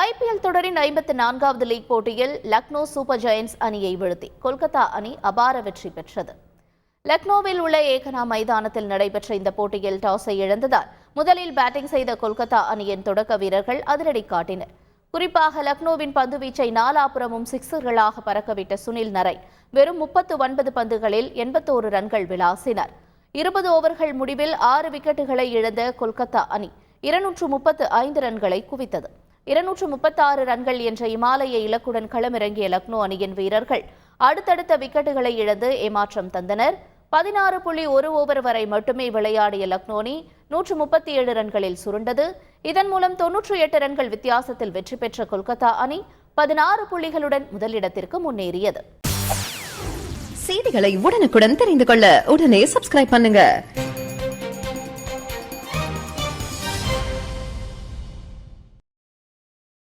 IPL தொடரின் ஐம்பத்தி நான்காவது லீக் போட்டியில் லக்னோ சூப்பர் ஜெயண்ட்ஸ் அணியை வீழ்த்தி. கொல்கத்தா அணி அபார வெற்றி பெற்றது. லக்னோவில் உள்ள ஏகனா மைதானத்தில் நடைபெற்ற இந்த போட்டியில் டாஸை இழந்ததால் முதலில் பேட்டிங் செய்த கொல்கத்தா அணியின் தொடக்க வீரர்கள் அதிரடி காட்டினர். குறிப்பாக லக்னோவின் பந்துவீச்சை நாலாபுரமும் சிக்ஸர்களாக பறக்கவிட்ட சுனில் நரை வெறும் முப்பத்து ஒன்பது பந்துகளில் எண்பத்தோரு ரன்கள் விளாசினார். இருபது ஓவர்கள் முடிவில் ஆறு விக்கெட்டுகளை இழந்த கொல்கத்தா அணி இருநூற்று முப்பத்து ஐந்து ரன்களை குவித்தது. இருநூற்று முப்பத்தாறு ரன்கள் என்ற இமாலய இலக்குடன் களமிறங்கிய லக்னோ அணியின் வீரர்கள் அடுத்தடுத்த விக்கெட்டுகளை இழந்து ஏமாற்றம் தந்தனர். பதினாறு புள்ளி ஒரு ஓவர் வரை மட்டுமே விளையாடிய லக்னோ அணி நூற்று முப்பத்தி ஏழு ரன்களில் சுருண்டது. இதன் மூலம் தொன்னூற்றி எட்டு ரன்கள் வித்தியாசத்தில் வெற்றி பெற்ற கொல்கத்தா அணி பதினாறு புள்ளிகளுடன் முதலிடத்திற்கு முன்னேறியது. செய்திகளை உடனுக்குடன் தெரிந்து கொள்ள உடனே சப்ஸ்கிரைப் பண்ணுங்க.